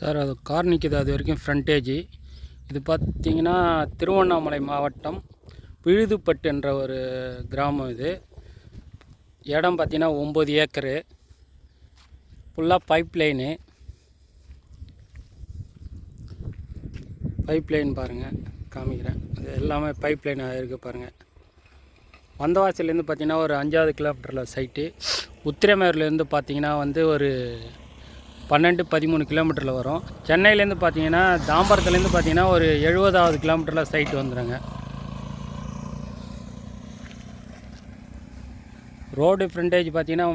Sir அது car நிற்கிது அது வரைக்கும் ஃப்ரண்டேஜி இது பார்த்தீங்கன்னா திருவண்ணாமலை மாவட்டம் விழுதுப்பட்டு என்ற ஒரு கிராமம் இது. இடம் பார்த்திங்கன்னா ஒம்பது ஏக்கரு. ஃபுல்லாக பைப் லைனு பைப் லைன் பாருங்கள் காமிக்கிறேன். அது எல்லாமே பைப் லைன் இருக்குது பாருங்கள் வந்தவாசிலேருந்து பார்த்திங்கன்னா ஒரு அஞ்சாவது கிலோமீட்டரில் சைட்டு உத்திரமேர்லேருந்து பார்த்திங்கன்னா வந்து ஒரு பன்னெண்டு பதிமூணு கிலோமீட்டரில் வரும். சென்னையிலேருந்து பார்த்தீங்கன்னா தாம்பரத்துலேருந்து பார்த்தீங்கன்னா ஒரு எழுபதாவது கிலோமீட்டரில் சைட் வந்துடுங்க ரோடு ஃப்ரண்டேஜ் பார்த்தீங்கன்னா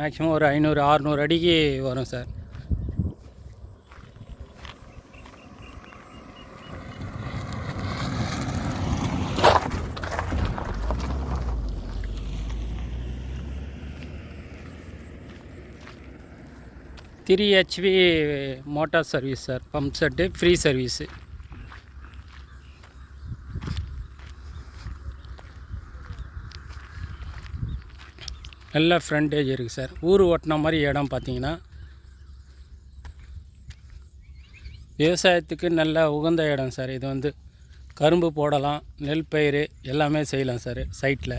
மேக்ஸிமம் ஒரு ஐநூறு ஆறுநூறு அடிக்கு வரும் sir. Three HP motor service sir pump set free service. நல்ல ஃப்ரண்டேஜ் இருக்குது சார். ஊர் ஓட்டின மாதிரி இடம் பார்த்தீங்கன்னா விவசாயத்துக்கு நல்ல உகந்த இடம் சார். இது வந்து கரும்பு போடலாம் நெல் பயிர் எல்லாமே செய்யலாம் சார் சைட்டில்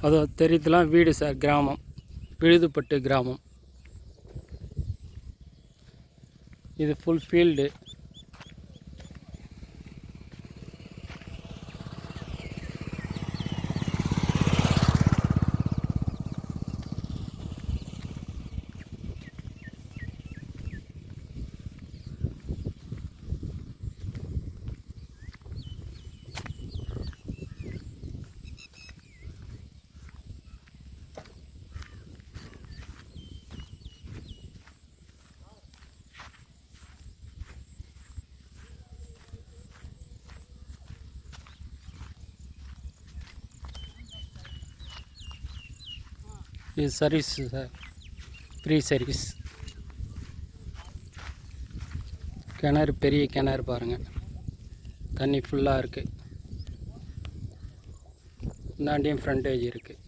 அது தெரியுதுலாம் வீடு சார் கிராமம். விழுதுப்பட்டு கிராமம். இது ஃபுல் ஃபீல்டு இது சர்வீஸ் சார் ஃப்ரீ சர்வீஸ் கிணறு பெரிய கிணறு பாருங்கள் தண்ணி ஃபுல்லாக இருக்குது இந்தாண்டியும் ஃப்ரண்டேஜ் இருக்குது